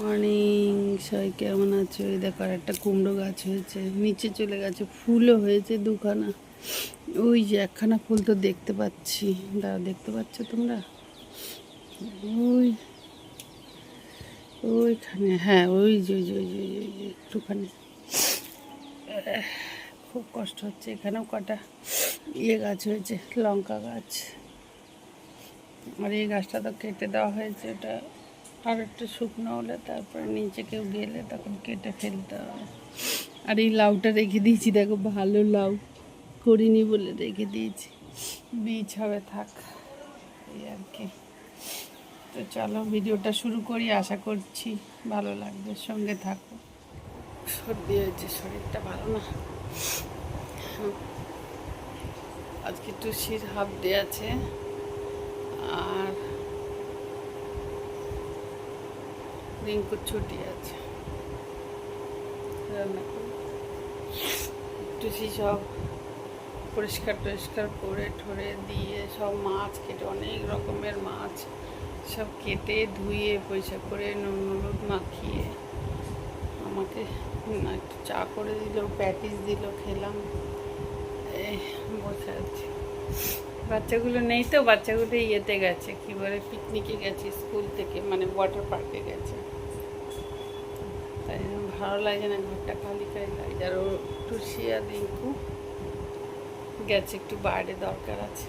Morning সবাই কেমন আছো? এই দেখো আর একটা কুমড়ো গাছ হয়েছে নিচে চলে গেছে ফুলও হয়েছে দুখানা। ওই যে একখানা ফুল তো দেখতে পাচ্ছি। দাঁড়া দেখতে পাচ্ছ তোমরা? ওই ওইখানে হ্যাঁ ওই যে ওই যে ওই যে ওই যে, একটুখানি। খুব কষ্ট হচ্ছে এখানেও কটা ইয়ে গাছ হয়েছে লঙ্কা গাছ। আর এই গাছটা তো কেটে দেওয়া হয়েছে এটা আর একটু শুকনো হলে তারপরে নিচে কেউ গেলে তখন কেটে ফেলতে হবে। আর এই লাউটা রেখে দিয়েছি, দেখো ভালো লাউ। করিনি বলে রেখে দিয়েছি। বীজ হবে থাক, এই আর কি। তো চলো ভিডিওটা শুরু করি, আশা করছি ভালো লাগবে। সঙ্গে থাকো। সর্দি হয়েছে, শরীরটা ভালো না। আজকে শির হাফ ডে আছে। আর রিঙ্কুর ছুটি আছে। রান্না করব টুসি সব পরিষ্কার টরিষ্কার করে ঠরে দিয়ে সব মাছ কেটে, অনেক রকমের মাছ সব কেটে, ধুয়ে, পরিষ্কার করে নুন হলুদ মাখিয়ে আমাকে একটু চা করে দিল, প্যাটিস দিল, খেলাম। বসে আছি। বাচ্চাগুলো নেই তো, বাচ্চাগুলো ইয়েতে গেছে, কি বলে, পিকনিকে গেছে, স্কুল থেকে মানে ওয়াটার পার্কে গেছে। ভালো লাগে না ঘরটা খালি খালি লাগে। আর ও টুসি আর রিঙ্কু গেছে একটু বাইরে দরকার আছে।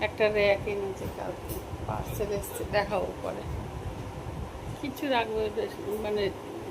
একটা র্যাক এনেছে কালকে পার্সেল এসছে দেখাবো পরে। কিছু রাখবে বেশ মানে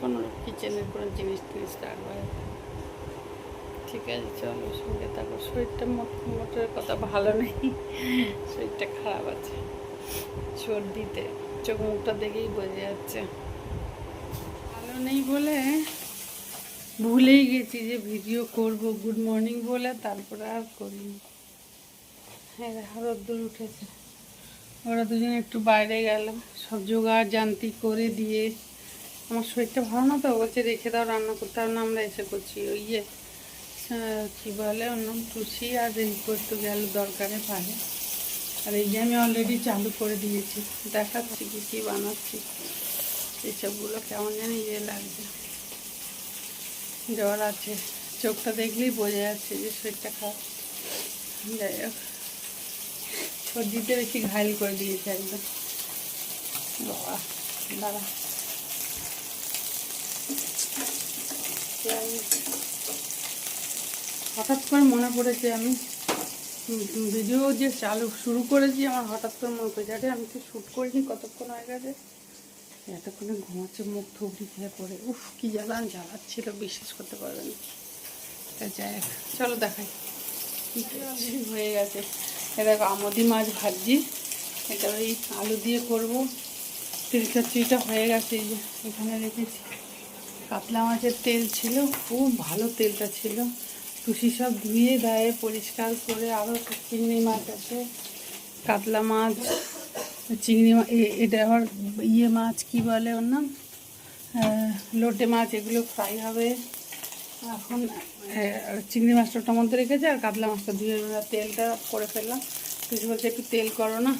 কোনো কিচেনের কোনো জিনিস টিনিস রাখবে। ঠিক আছে চলো সঙ্গে থাকো। শরীরটা মোট- মোটের কথা ভালো নেই। শরীরটা খারাপ আছে। সর্দিতে। চোখ মুখটা দেখেই বোঝা যাচ্ছে। ভালো নেই বলে ভুলেই গেছি যে ভিডিও করব। গুড মর্নিং বলে তারপরে আর করিনি। হ্যাঁ রোদ্দুর উঠেছে। ওরা দুজনে একটু বাইরে গেল। সব জোগাড় জানতি করে দিয়ে। আমার শরীরটা ভালো না তো? বলছে, রেখে দাও, রান্না করতে। হবে না, আমরা এসে করছি। ওই ইয়ে কী বলে, ওর নাম টুসি আর রিঙ্কু একটু গেল দরকারে পারে আর এই যে আমি অলরেডি চালু করে দিয়েছি, দেখাচ্ছি কি, কী বানাচ্ছি। এইসবগুলো কেমন জানি ইয়ে লাগছে। জ্বর আছে, চোখটা দেখলেই বোঝা যাচ্ছে যে শরীরটা খারাপ। যাই হোক, সর্দিতে বেশি ঘাইল করে দিয়েছে একদম। বাবা দাঁড়া। হঠাৎ করে মনে পড়েছে আমি। ভিডিও যে চালু, শুরু করেছি আমার হঠাৎ করে মনে পড়েছে আরে আমি তো শ্যুট করিনি, কতক্ষণ হয়ে গেছে? এতক্ষণে ঘুমাচ্ছে, মুখ থুবড়ি খেয়ে পড়ে। উফ, কি জ্বালান জ্বালাচ্ছিল, বিশ্বাস করতে পারবেন তা যাই চলো দেখাই। হয়ে গেছে। এ দেখো, আমদি মাছ ভাজি এটা ওই আলু দিয়ে করব। চচ্চড়িটা হয়ে গেছে, এই যে এখানে রেখেছি। কাতলা মাছের তেল ছিল, খুব ভালো তেলটা ছিল। টুসি সব ধুয়ে দেয় পরিষ্কার করে আরও চিংড়ি মাছ আছে, কাতলা মাছ, চিংড়ি মাছ এটা আবার ইয়ে মাছ কি বলে ওর নাম? লোটে মাছ, এগুলো ফ্রাই হবে। এখন চিংড়ি মাছটা ওটার মধ্যে রেখেছে আর কাতলা মাছটা ধুয়ে তেলটা করে ফেললাম। টুসি বলছে, একটু তেল করো না।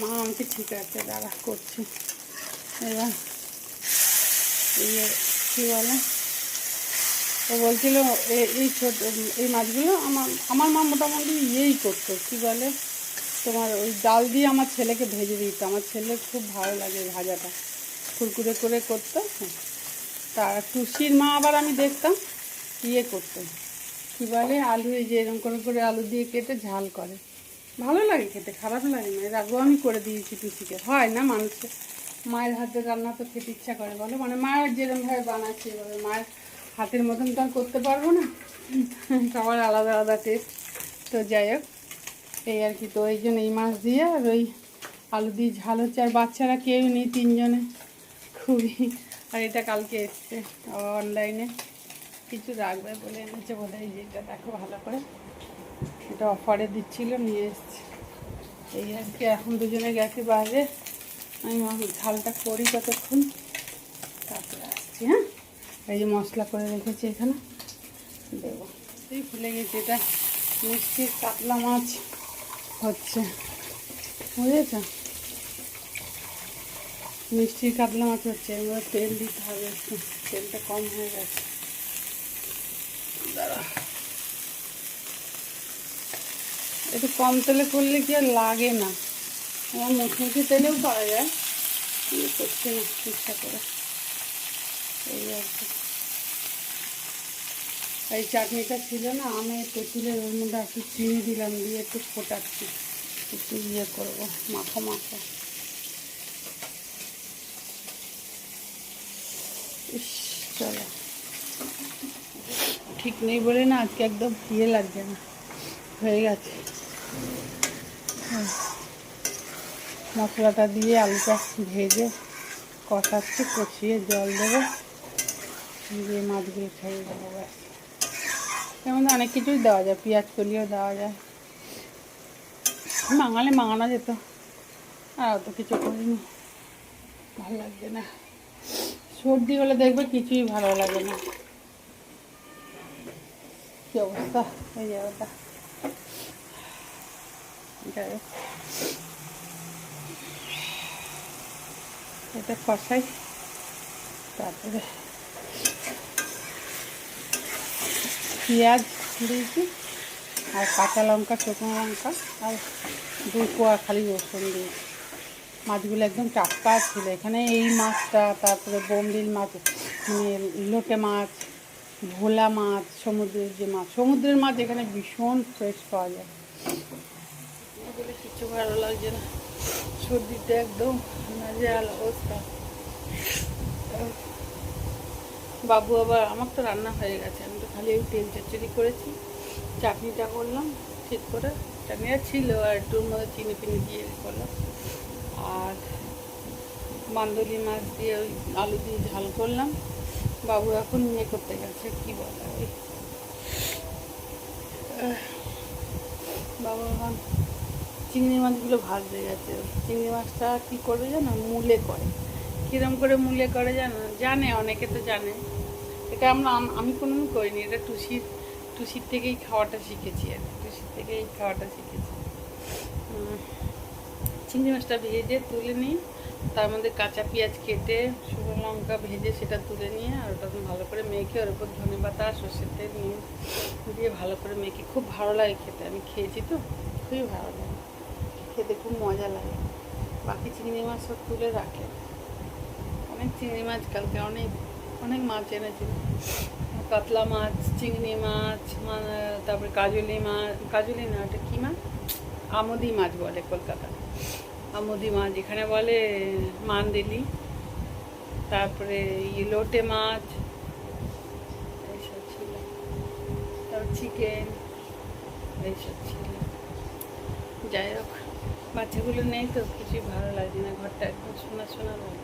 মা আমাকে ঠিক আছে, দাঁড়া, করছি। এবার ইয়ে কী বলে? ও বলছিল এই ছোট, এই মাছগুলো আমার আমার মা মোটামুটি ইয়েই করতো, কী বলে, তোমার ওই ডাল দিয়ে আমার ছেলেকে ভেজে দিত। আমার ছেলে খুব ভালো লাগে ভাজাটা। কুরকুরে করে করতো হ্যাঁ। তা টুসির মা আবার আমি দেখতাম ইয়ে করতো। কী বলে, আলু এই যে এরকম করে করে আলু দিয়ে কেটে ঝাল করে। ভালো লাগে খেতে, খারাপ লাগে না। এর আগেও আমি করে দিয়েছি টুসিকে। হয় না মানুষের? মায়ের হাতে রান্না তো খেতে ইচ্ছা করে, বলো। মানে মায়ের যেরকমভাবে বানাচ্ছে, এভাবে মায়ের হাতের মতন তো আর করতে পারব না। সবার আলাদা আলাদা টেস্ট তো যাই হোক, এই আর কি তো, এই জন্য এই মাছ দিয়ে আর ওই আলু দিয়ে ঝাল হচ্ছে। আর বাচ্চারা কেউ নেই তিনজনে, খুবই। আর এটা কালকে এসছে অনলাইনে কিছু রাখবে বলে এনেছে বলে এই যেটা দেখো ভালো করে। এটা অফারে দিচ্ছিল, নিয়ে এসছে। এই আর কি, এখন দুজনে গেছি বাইরে। আমি ঝালটা করি কতক্ষণ। তারপরে আসছি হ্যাঁ? এই যে মশলা করে রেখেছি এখানে। দেবো। এই ভুলে গেছি এটা। মিষ্টির কাতলা মাছ হচ্ছে। বুঝেছ? মিষ্টির কাতলা মাছ হচ্ছে। এবার তেল দিতে হবে একটু। তেলটা কম হয়ে গেছে। দাঁড়া। একটু কম তেলে করলে কি আর লাগে না। আমার মুখোমুখি তেলেও পাওয়া যায়। করছি না। ইচ্ছা করে। এই আর কি। এই চাটনিটা ছিল না, আমি তেঁতুলের ওর মধ্যে একটু চিনি দিলাম, দিয়ে একটু ফোটাচ্ছি। একটু ইয়ে করব, মাখো মাখো। ইস, চলো। ঠিক নেই বলে না, আজকে একদম ইয়ে লাগছে না, হয়ে গেছে। মশলাটা দিয়ে আলুটা ভেজে, কষাচ্ছি, কষিয়ে জল দেবো। দিয়ে মাছগুলো খাইয়ে দেবো ব্যাস। এর অনেক কিছুই দেওয়া যায়, পেঁয়াজ কলিও দেওয়া যায়। মাঙালে মাঙানো যেত, আর অত কিছু করিনি। ভালো লাগছে না। সর্দি হলে দেখবে কিছুই ভালো লাগে না। কি অবস্থা? এই জায়গাটা যাই। এটা কষাই, তারপরে পেঁয়াজ দিয়েছি, আর কাঁচা লঙ্কা, শুকনো লঙ্কা, আর দু কোয়া খালি রসুন দিয়েছি। মাছগুলো একদম টাটকা ছিল। এখানে এই মাছটা, তারপরে বোমবিল মাছ মানে লোটে মাছ, ভোলা মাছ, সমুদ্রের যে মাছ। সমুদ্রের মাছ এখানে ভীষণ ফ্রেশ পাওয়া যায়। কিছু ভালো লাগছে না। সর্দিতে একদম বাবু আবার, আমার তো রান্না হয়ে গেছে। আমি তো খালি ওই তেল চচ্চড়ি করেছি। চাটনিটা করলাম, ঠিক করে। চাটনিটা ছিল আর একটুর মধ্যে চিনি ফিনি দিয়ে করলাম। আর মান্দলি মাছ দিয়ে ওই আলু দিয়ে ঝাল করলাম। বাবু এখন নিয়ে করতে গেছে, কি বলা ওই? বাবু এখন চিংড়ি মাছগুলো ভাজতে গেছে। চিংড়ি মাছটা কী করবে জানো? মূলে করে। কিরম করে মূলে করে জানো? জানে, অনেকে তো জানে। এটা আমরা আমি কোনোদিন করিনি, এটা টুসির টুসির থেকেই খাওয়াটা শিখেছি আর। টুসির থেকেই খাওয়াটা শিখেছি। চিংড়ি মাছটা ভেজে তুলে নিই, তার মধ্যে কাঁচা পেঁয়াজ কেটে, শুকনো লঙ্কা ভেজে সেটা তুলে নিয়ে আর ওটা ভালো করে মেখে ওর উপর ধনে পাতা সর্ষের তেল নুন দিয়ে ভালো করে মেখে, খুব ভালো লাগে খেতে, আমি খেয়েছি তো, খুবই ভালো লাগে। খেতে খুব মজা লাগে। বাকি চিংড়ি মাছ সব তুলে রাখে। অনেক চিংড়ি মাছ কালকে অনেক অনেক মাছ এনেছিল কাতলা মাছ, চিংড়ি মাছ তারপরে কাজলি মাছ, কাজলি না, ওটা কী মাছ? আমদি মাছ বলে কলকাতা। আমদি মাছ, এখানে বলে মান্দেলি। তারপরে লোটে মাছ। এইসব ছিল। তারপর চিকেন। এইসব ছিল। যাই হোক, বাচ্চাগুলো নেই তো কিছুই ভালো লাগছে না। ঘরটা একদম শোনা শোনা লাগে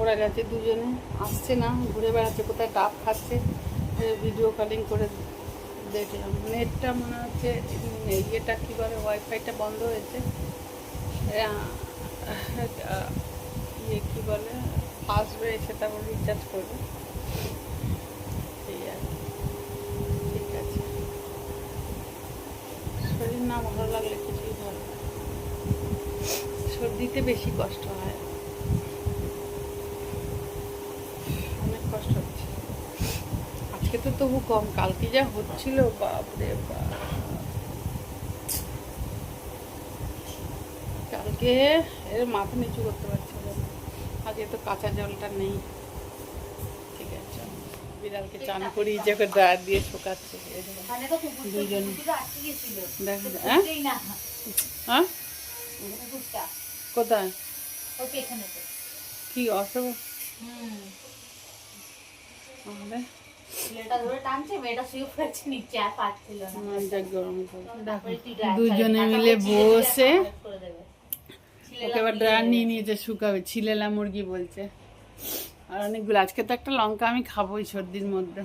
ওরা গেছে দুজনে। আসছে না, ঘুরে বেড়াচ্ছে, কোথায় ডাব খাচ্ছে ভিডিও কলিং করে দেখলাম। নেটটা মনে হচ্ছে ইয়েটা কী বলে ওয়াইফাইটা বন্ধ হয়েছে। ইয়ে কী বলে আসবে এসে তারপর রিচার্জ করবে। এই আর ঠিক আছে। শরীর না ভালো লাগলে কিছুই ভালো সর্দিতে বেশি কষ্ট হয় অনেক কষ্ট হচ্ছে আজকে তো তবু কম কালকে যা হচ্ছিল বাপরে বাপ। কালকে এর মাথা নিচু করতে পারছিল না। আজকে তো কাঁচা জলটা নেই। ঠিক আছে বিড়ালকে চান করি যে ওকে ড্রায়ার দিয়ে শুকাচ্ছে। দেখো তো হ্যাঁ। হ্যাঁ। কোথায়। কি অসুখ dryer দুজনে মিলে বসে ওকে এবার ড্রায়ার নিয়ে নিয়েছে শুকাবে ছিলেলা মুরগি বলছে। আর অনেকগুলো আজকে তো একটা লঙ্কা আমি খাব এই সর্দির মধ্যে।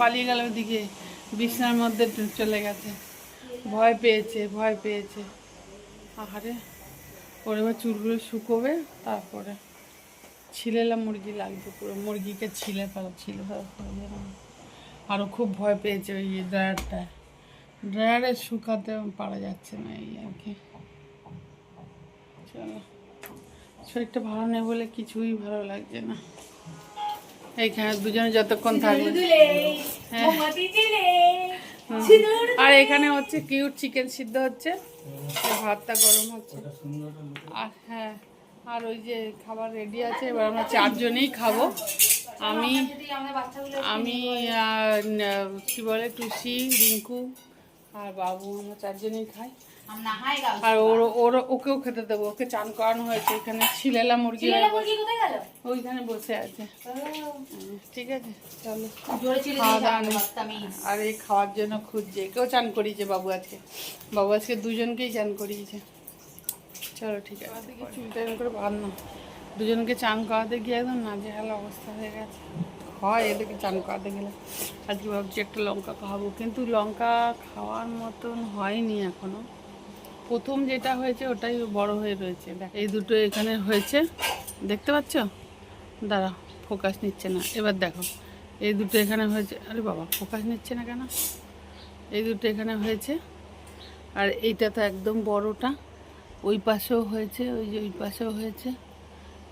পালিয়ে গেল ওদিকে। বিছনার মধ্যে চলে গেছে। ভয় পেয়েছে ভয় পেয়েছে। আহারে। ওর এবার চুলগুলো শুকোবে তারপরে ছিলেলা মুরগি লাগবে পুরো। মুরগিকে ছিলে ফেলা ছিলে ফেলা আরও খুব ভয় পেয়েছে ওই ড্রায়ারটায় ড্রায়ারে শুকাতে পারা যাচ্ছে না এই আর কি। চলো। শরীরটা ভালো নেই বলে কিছুই ভালো লাগছে না। এইখানে দুজনে যতক্ষণ থাকবে। হ্যাঁ। আর এখানে হচ্ছে কিউট চিকেন সিদ্ধ হচ্ছে। ভাতটা গরম হচ্ছে। আর হ্যাঁ আর ওই যে খাবার রেডি আছে, এবার আমরা চারজনেই খাব। আমি আমি কী বলে, টুসি, রিঙ্কু আর বাবু, আমরা চারজনেই খাই। আর ওর ওর ওকেও খেতে দেবো ওকে চান করানো হয়েছে এখানে ছিলেলা মুরগি ওইখানে বসে আছে। ঠিক আছে চলো। খাওয়া দাওয়া আর এই খাওয়ার জন্য খুঁজছে কেউ চান করিয়েছে বাবু আজকে। বাবু আজকে দুজনকেই চান করিয়েছে। চলো ঠিক আছে। চুল টাইম করে বাঁধ না। দুজনকে চান করাতে গিয়ে একদম নাজেহাল অবস্থা হয়ে গেছে। হয় এদেরকে চান করাতে গেলে। আজকে ভাবছি একটা লঙ্কা খাব কিন্তু লঙ্কা খাওয়ার মতন হয়নি এখনও। প্রথম যেটা হয়েছে, ওটাই বড় হয়ে রয়েছে। এই দুটো এখানে হয়েছে। দেখতে পাচ্ছ? দাঁড়া, ফোকাস নিচ্ছে না। এবার দেখো, এই দুটো এখানে হয়েছে। আরে বাবা, ফোকাস নিচ্ছে না কেন? এই দুটো এখানে হয়েছে। আর এইটা তো একদম বড়টা। ওই পাশেও হয়েছে, ওই যে ওই পাশেও হয়েছে।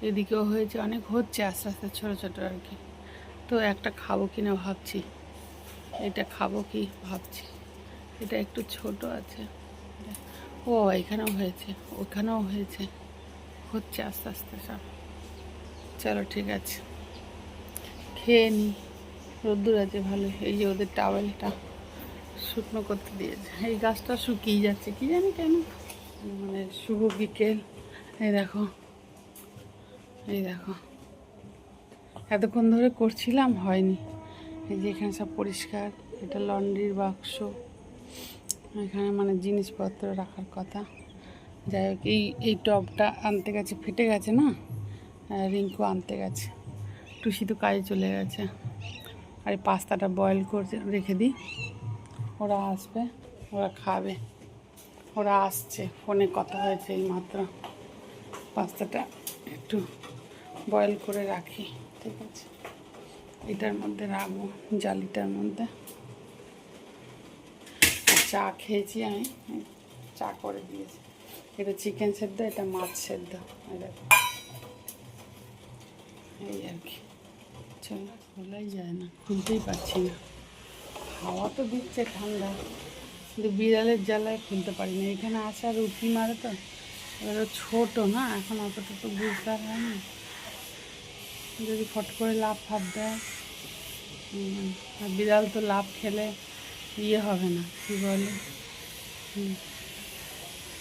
এদিকেও হয়েছে, অনেক হচ্ছে আস্তে আস্তে, ছোটো ছোটো আর কি। তো একটা খাব কি না ভাবছি। এটা খাব কি ভাবছি? এটা একটু ছোট আছে। ও, এখানেও হয়েছে, ওখানেও হয়েছে। হচ্ছে আস্তে আস্তে সব চলো, ঠিক আছে। খেয়ে নি। রোদ্দুর আছে ভালো এই যে ওদের টাওয়েলটা শুকনো করতে দিয়েছে। এই গাছটা শুকিয়ে যাচ্ছে, কি জানি কেন? মানে শুভ বিকেল। এই দেখো। এই দেখো। এতক্ষণ ধরে করছিলাম, হয়নি। এই যে এখানে সব পরিষ্কার। এটা লন্ড্রির বাক্স এখানে মানে জিনিসপত্র রাখার কথা। যাই হোক, এই এই টবটা আনতে গেছে, ফেটে গেছে না? রিঙ্কু আনতে গেছে। টুসি তো কাজে চলে গেছে। আর এই পাস্তাটা বয়েল করে রেখে দিই। ওরা আসবে, ওরা খাবে। ওরা আসছে, ফোনে কথা হয়েছে এই মাত্র পাস্তাটা একটু বয়েল করে রাখি, ঠিক আছে? এটার মধ্যে রাখব, জালিটার মধ্যে। চা খেয়েছি আমি। চা করে দিয়েছি। এটা চিকেন সেদ্ধ, এটা মাছ সেদ্ধ। এই আর কি। চলো খোলাই যায় না, খুলতেই পারছি না। হাওয়া তো দিচ্ছে ঠান্ডা। কিন্তু বিড়ালের জ্বালায় খুলতে পারি না এখানে আসা আর উঠি মারে তো। এবার ছোটো না, এখন অতটা তো বুঝতে হয় না। যদি ফট করে লাভ ফাপ দেয় আর বিড়াল তো লাভ খেলে ইয়ে হবে না, কী বলে?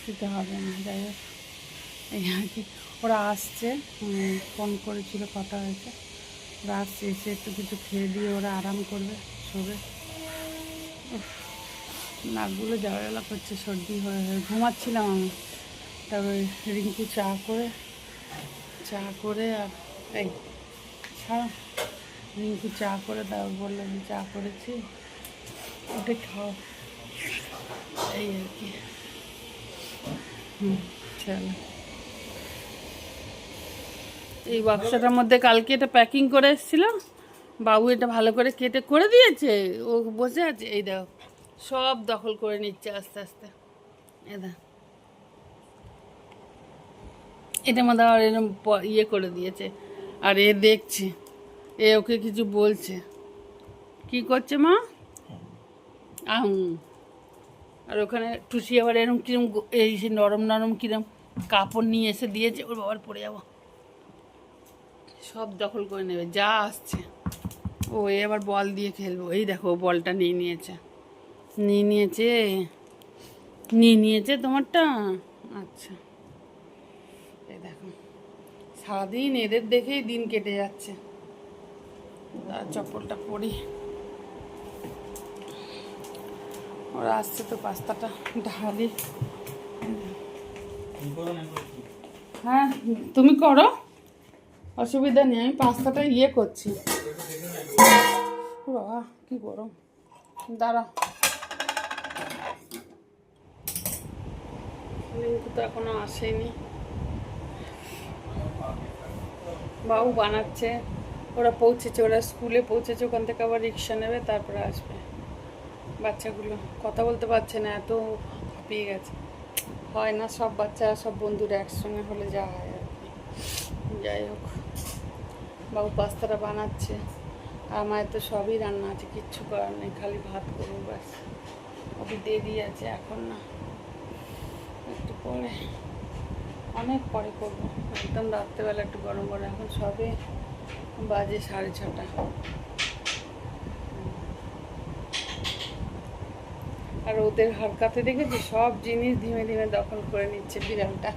দিতে হবে না, যাই হোক। এই আর কি, ওরা আসছে ফোন করেছিল কথা হয়েছে। ওরা আসছে, এসে একটু কিছু খেয়ে দিয়ে ওরা আরাম করবে শোবে নাকগুলো জ্বালা করছে, সর্দি হয়ে হয়ে। ঘুমাচ্ছিলাম আমি। তারপরে রিঙ্কু চা করে চা করে আর এই রিঙ্কু চা করে, তারপর বলল চা করেছি। ওটা এই আর কি। হুম এই বাক্সটার মধ্যে কালকে এটা প্যাকিং করে এসেছিলাম। বাবু এটা ভালো করে কেটে করে দিয়েছে। ও বসে আছে। এই দেখো, সব দখল করে নিচ্ছে আস্তে আস্তে। এ দেখ। এটার মধ্যে আবার এরকম ইয়ে করে দিয়েছে। আর এ দেখছে, এ ওকে কিছু বলছে। কি করছে মা? আর ওখানে টুসি আবার এরম কিরম এই সে নরম নরম কিরম কাপড় নিয়ে এসে দিয়েছে, ওর বাবার পরে যাব। সব দখল করে নেবে, যা আসছে। ও, এ আবার বল দিয়ে খেলব। এই দেখো বলটা নিয়ে নিয়েছে। নিয়ে নিয়েছে? নিয়ে নিয়েছে তোমারটা? আচ্ছা। এই দেখো। সারাদিন এদের দেখেই দিন কেটে যাচ্ছে। চপ্পলটা পরি। ওরা আসছে তো পাস্তাটা ঢালি। হ্যাঁ তুমি করো। অসুবিধা নেই, আমি পাস্তাটা ইয়ে করছি। বাবা, কি গরম। দাঁড়া লিঙ্কু তো এখনও আসেনি। বাবু বানাচ্ছে। ওরা পৌঁছেছে, ওরা স্কুলে পৌঁছেছে, ওখান থেকে আবার রিক্সা নেবে, তারপরে আসবে। বাচ্চাগুলো কথা বলতে পারছে না, এত হাঁপিয়ে গেছে। হয় না, সব বাচ্চারা সব বন্ধুরা একসঙ্গে হলে যা হয় আর কি। যাই হোক, বাবু পাস্তাটা বানাচ্ছে। আর আমার তো সবই রান্না আছে, কিচ্ছু করার নেই, খালি ভাত করব ব্যাস। অতি দেরি আছে, এখন না। একটু পরে, অনেক পরে করব। একদম রাত্রেবেলা একটু গরম গরম, এখন সবে বাজে সাড়ে ছটা। আর ওদের হারকাতে দেখেছি, সব জিনিস ধীমে ধীমে দখল করে নিচ্ছে বিড়ালটা।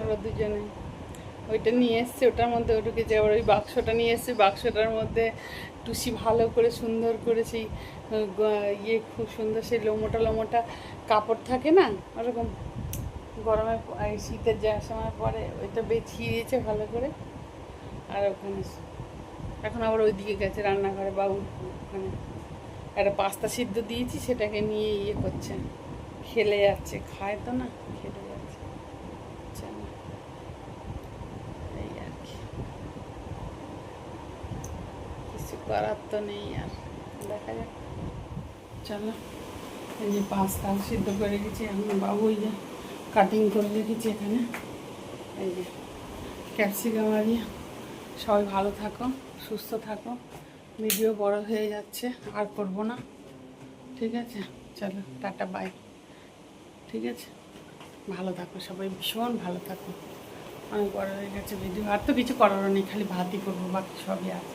ওরা দুজনে ওইটা নিয়ে এসছে, ওটার মধ্যে ঢুকেছে আবার ওই বাক্সটা নিয়ে এসছে, বাক্সটার মধ্যে টুসি ভালো করে সুন্দর করে সেই ইয়ে খুব সুন্দর সেই লোমোটা লোমোটা কাপড় থাকে না, ওরকম গরমে শীতের যাওয়ার সময় পরে ওইটা বেছিয়ে দিয়েছে ভালো করে। আর ওখানে এখন আবার ওইদিকে গেছে রান্নাঘরে বাবু ওখানে একটা পাস্তা সিদ্ধ দিয়েছি, সেটাকে নিয়ে ইয়ে করছে। খেলে যাচ্ছে, খায় তো না, খেলে যাচ্ছে। চলো এই আর কি। কিছু করার তো নেই আর, দেখা যাক। চলো, এই যে পাস্তা সিদ্ধ করে রেখেছি, এখন বাবু ওই যে কাটিং করে রেখেছি এখানে। এই যে ক্যাপসিকাম আরিয়া সবাই ভালো থাকো, সুস্থ থাকো। ভিডিও বড় হয়ে যাচ্ছে, আর করব না। ঠিক আছে? চলো, টাটা, বাই। ঠিক আছে? ভালো থাকো সবাই, ভীষণ ভালো থাকো। অনেক বড় হয়ে গেছে ভিডিও। আর তো কিছু করারও নেই, খালি ভাতই করব, বাকি সবই আছে।